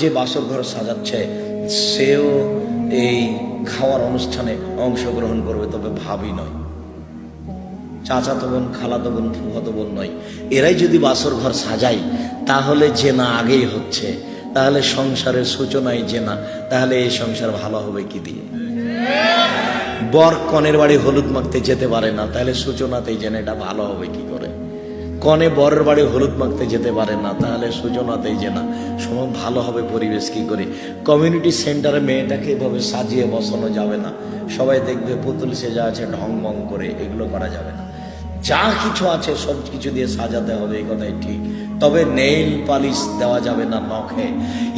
যে বাসর ঘর সাজাচ্ছে, সেও এই খাওয়ার অনুষ্ঠানে অংশগ্রহণ করবে, তবে ভাবি নয়। চাচাতো বোন, খালাতো বোন, ফুফাতো বোন নয়। এরাই যদি বাসর ঘর সাজায়, তাহলে জেনা আগেই হচ্ছে। তাহলে সংসারের সূচনায় জেনা। তাহলে এই সংসার ভালো হবে কি দিয়ে? বর কনের বাড়ি হলুদ মাখতে যেতে পারে না, তাহলে সূচনাতেই জেনে এটা ভালো হবে কি করে? কনে বরের বাড়ি হলুদ মাখতে যেতে পারে না, তাহলে সুজনা দেয় যে না। সময় ভালো হবে পরিবেশ কি করে? কমিউনিটি সেন্টারে মেয়েটাকে এভাবে সাজিয়ে বসানো যাবে না। সবাই দেখবে পুতুল সেজা আছে, ঢং মং করে, এগুলো করা যাবে না। যা কিছু আছে সব কিছু দিয়ে সাজাতে হবে, এই কথাই ঠিক। তবে নেইল পালিশ দেওয়া যাবে না নখে।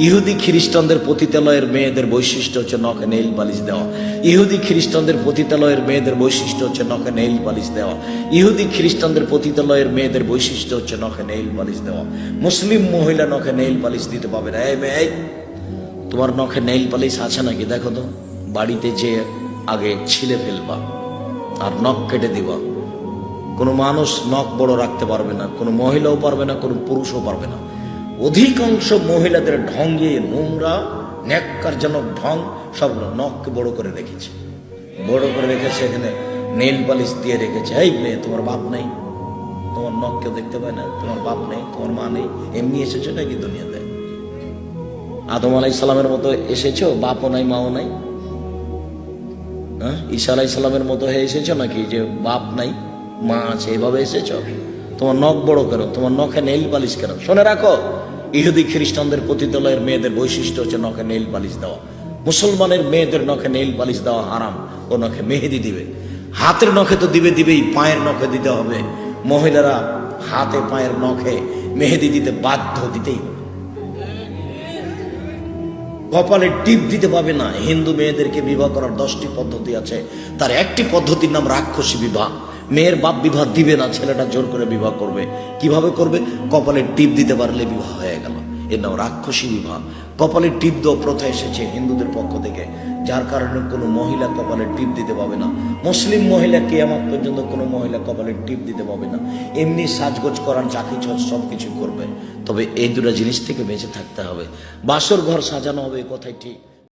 ইহুদি খ্রিস্টানদের পতিতালয়ের মেয়েদের বৈশিষ্ট্য হচ্ছে নখে নেইল পালিশ দেওয়া। ইহুদি খ্রিস্টানদের পতিতালয়ের মেয়েদের বৈশিষ্ট্য হচ্ছে নখে নেইল পালিশ দেওয়া। ইহুদি খ্রিস্টানদের পতিতালয়ের মেয়েদের বৈশিষ্ট্য হচ্ছে নখে নেইল পালিশ দেওয়া। মুসলিম মহিলা নখে নেইল পালিশ দিতে পাবে না। এই মেয়ে তোমার নখে নেইল পালিশ আছে নাকি? দেখো তো, বাড়িতে যে আগে ছিলে ফেলবা, আর নখ কেটে দিবা। কোনো মানুষ নখ বড় রাখতে পারবে না, কোনো মহিলাও পারবে না, কোনো পুরুষও পারবে না। অধিকাংশ মহিলাদের ঢঙ্গে নোংরা, ন্যাক্কারজনক ঢং সবগুলো নখকে বড় করে রেখেছে। বড় করে রেখেছে এখানে নেল পালিশ দিয়ে রেখেছে। এই মেয়ে, তোমার বাপ নেই। তোমার নখ কেউ দেখতে পায় না? তোমার বাপ নেই, তোমার মা নেই। এমনি এসেছ নাকি দুনিয়াতে? আদম আলাই সালামের মতো এসেছ? বাপও নাই, মাও নাই? হ্যাঁ? ঈশা আলাই সালামের মতো হয়ে এসেছ নাকি যে বাপ নাই? মা আছে এভাবে এসেছ? তোমার নখ বড় করো, তোমার নখে নেইল পালিশ কেন শুনে রাখো, ইহুদি খ্রিস্টানদের পতিতলয়ের মেয়েদের বৈশিষ্ট্য হচ্ছে নখে নেইল পালিশ দেওয়া। মুসলমানের মেয়েদের নখে নেইল পালিশ দেওয়া হারাম, ও নখে মেহেদি দিবে। হাতের নখে তো দিবে দিবেই, পায়ের নখে দিতে হবে। মহিলারা হাতে পায়ের নখে মেহেদি দিতে বাধ্য দিতেই কপালে টিপ দিতে পাবে না। হিন্দু মেয়েদেরকে বিবাহ করার দশটি পদ্ধতি আছে। তার একটি পদ্ধতির নাম রাক্ষসী বিবাহ। মেয়ের বাপ বিবাহ দিবে না, ছেলেটা জোর করে বিবাহ করবে। কীভাবে করবে? কপালে টিপ দিতে পারলে বিবাহ হয়ে গেল। এর নাম রাক্ষসী বিবাহ। কপালে টিপ দেওয়া প্রথা এসেছে হিন্দুদের পক্ষ থেকে। যার কারণে কোনো মহিলা কপালে টিপ দিতে পাবে না। মুসলিম মহিলা কে কেয়ামত পর্যন্ত কোনো মহিলা কপালে টিপ দিতে পাবে না। এমনি সাজগোজ করার চাকরি ছজ সব কিছু করবে। তবে এই দুটো জিনিস থেকে বেঁচে থাকতে হবে। বাসর ঘর সাজানো হবে কথাই ঠিক।